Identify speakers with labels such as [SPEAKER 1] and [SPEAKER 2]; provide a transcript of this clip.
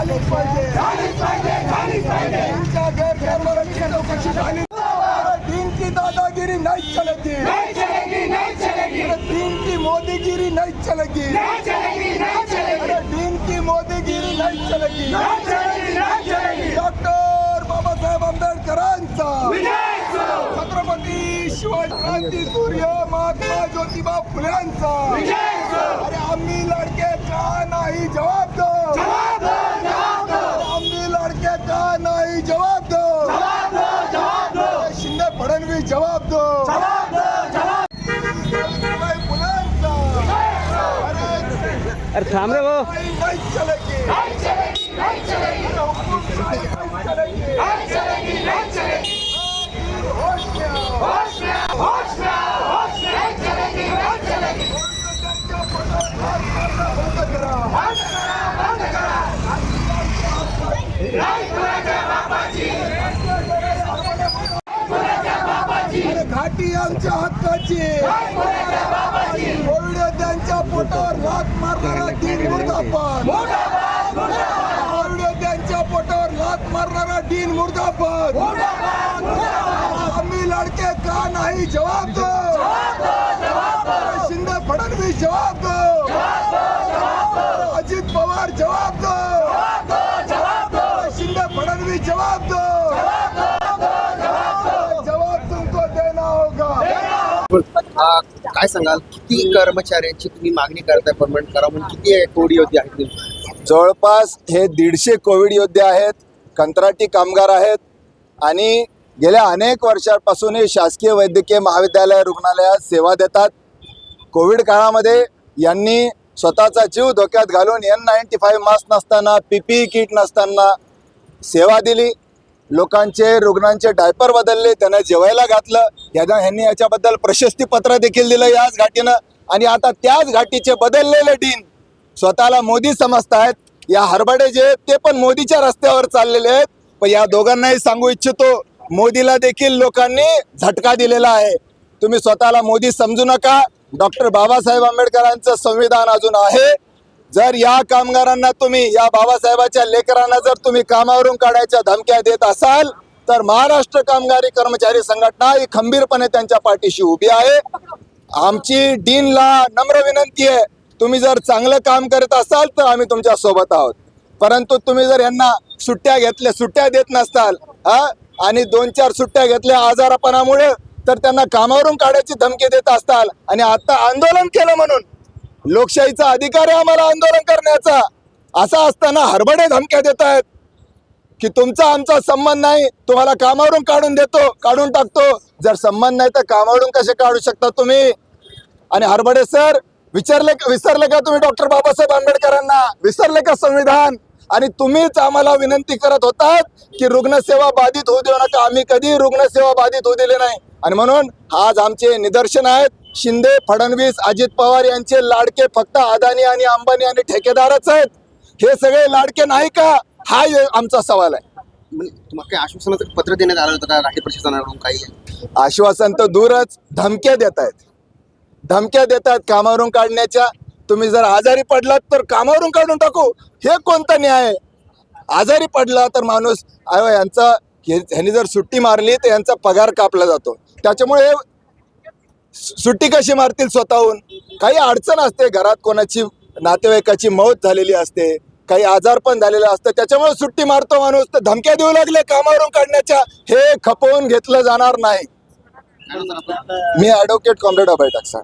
[SPEAKER 1] झालीच पाहिजे झालीच पाहिजे तुमच्या गैरकारभाराची चौकशी झाली दिन की दादागिरी नहीं चलेगी अरे दिन की मोदीगिरी नहीं चलेगी अरे दिन की मोदीगिरी नहीं चलेगी डॉक्टर बाबासाहेब आंबेडकरांचा. छत्रपती शिवाजी क्रांती सूर्य महात्मा ज्योतिबा फुल्यांचा अरे आम्ही लडके का नाही जवाब दो आम्ही लडके का नाही जवाब दो अरे शिंदे फडणवीस जवाब दो ज्योतिबाई फुल्यांचा अरे
[SPEAKER 2] अरे थांब रे भाऊ
[SPEAKER 1] नहीं नहीं चलेगी अरे हुकूमशाही नहीं चलेगी होश में आओ. बंद करा. अरे आमच्या हक्काची. कोविड त्यांच्या पोटावर लात मारणारा डीन मुर्दाबाद. कोविड त्यांच्या पोटावर लात मारणारा डीन मुर्दाबाद. आम्ही लडके का नाही? जवाब दो. शिंदे फडणवीस जवाब दो. अजित पवार जवाब दो. शिंदे फडणवीस जवाब दो जवाब तुमको देना होगा
[SPEAKER 3] आ, काय सांगाल? किती कर्मचाऱ्यांची तुम्ही मागणी करताय परमनंट करा म्हणून किती कोविड योद्धे आहेत
[SPEAKER 1] जवळपास हे दीडशे कोविड योद्धे आहेत कंत्राटी कामगार आहेत आणि गेल्या अनेक वर्षांपासून हे शासकीय वैद्यकीय महाविद्यालय रुग्णालयात सेवा देतात. कोविड काळामध्ये यांनी स्वतःचा जीव धोक्यात घालून एन नाईन्टी फाईव्ह मास्क नसताना पी पी किट नसताना सेवा दिली. लोकांचे रुग्णांचे डायपर बदलले त्यांना जेवायला घातलं. यांना ह्यांनी याच्याबद्दल प्रशस्तीपत्र देखील दिलं याच घाटीनं. आणि आता त्याच घाटीचे बदललेले डीन स्वतःला मोदी समजतायत या हरबडे जे आहेत ते पण मोदीच्या रस्त्यावर चाललेले आहेत. पण या दोघांनाही सांगू इच्छितो मोदीला देखील लोकांनी झटका दिलेला आहे. तुम्ही स्वतःला मोदी समजू नका. डॉक्टर बाबासाहेब आंबेडकरांचं संविधान अजून आहे. जर या कामगारांना तुम्ही या बाबासाहेबाच्या लेकरांना जर तुम्ही कामावरून काढायच्या धमक्या देत असाल तर महाराष्ट्र कामगारी कर्मचारी संघटना ही खंबीरपणे त्यांच्या पाठीशी उभी आहे. आमची डीनला नम्र विनंती आहे तुम्ही जर चांगलं काम करत असाल तर आम्ही तुमच्यासोबत आहोत. परंतु तुम्ही जर यांना सुट्ट्या घेतल्या सुट्ट्या देत नसताल हा आणि दोन चार सुट्ट्या घेतल्या आजारपणामुळे तर त्यांना कामावरून काढायची धमकी देत असताल आणि आता आंदोलन केलं म्हणून लोकशाहीचा अधिकार आहे आम्हाला आंदोलन करण्याचा. असा असताना हरबडे धमक्या देत आहेत. की तुमचा आमचा संबंध नाही तुम्हाला कामावरून काढून देतो काढून टाकतो. जर संबंध नाही तर कामावरून कसे काढू शकता तुम्ही? आणि हरबडे सर विचारले विसरले का तुम्ही डॉक्टर बाबासाहेब आंबेडकरांना? विसरले का संविधान? आणि तुम्हीच आम्हाला विनंती करत होतात की रुग्णसेवा बाधित होऊ देऊ नका. आम्ही कधी रुग्णसेवा बाधित होऊ दिले नाही. आणि म्हणून आज आमचे निदर्शन आहेत. शिंदे फडणवीस अजित पवार यांचे लाडके फक्त अदानी आणि अंबानी आणि ठेकेदारच आहेत. हे सगळे लाडके नाही का? हा आमचा सवाल आहे.
[SPEAKER 3] म्हणजे तुम्हाला काही आश्वासनाचं पत्र देण्यात आलं होतं का? राठी प्रशासनाकडून काही?
[SPEAKER 1] आश्वासन तर दूरच धमक्या देत आहेत. धमक्या देत आहेत कामावरून काढण्याच्या. तुम्ही जर आजारी पडलात तर कामावरून काढून टाकू. हे कोणता न्याय आहे? आजारी पडला तर माणूस यांचा ह्यांनी जर सुट्टी मारली तर यांचा पगार कापला जातो. त्याच्यामुळे सुट्टी कशी मारतील स्वतःहून? काही अडचण असते घरात कोणाची नातेवाईकाची मौत झालेली असते काही आजार पण झालेलं असतं त्याच्यामुळे सुट्टी मारतो माणूस तर धमक्या देऊ लागले कामावरून काढण्याच्या हे खपवून घेतलं जाणार नाही. मी ॲडव्होकेट कॉम्रेड अभय टाकसाळ.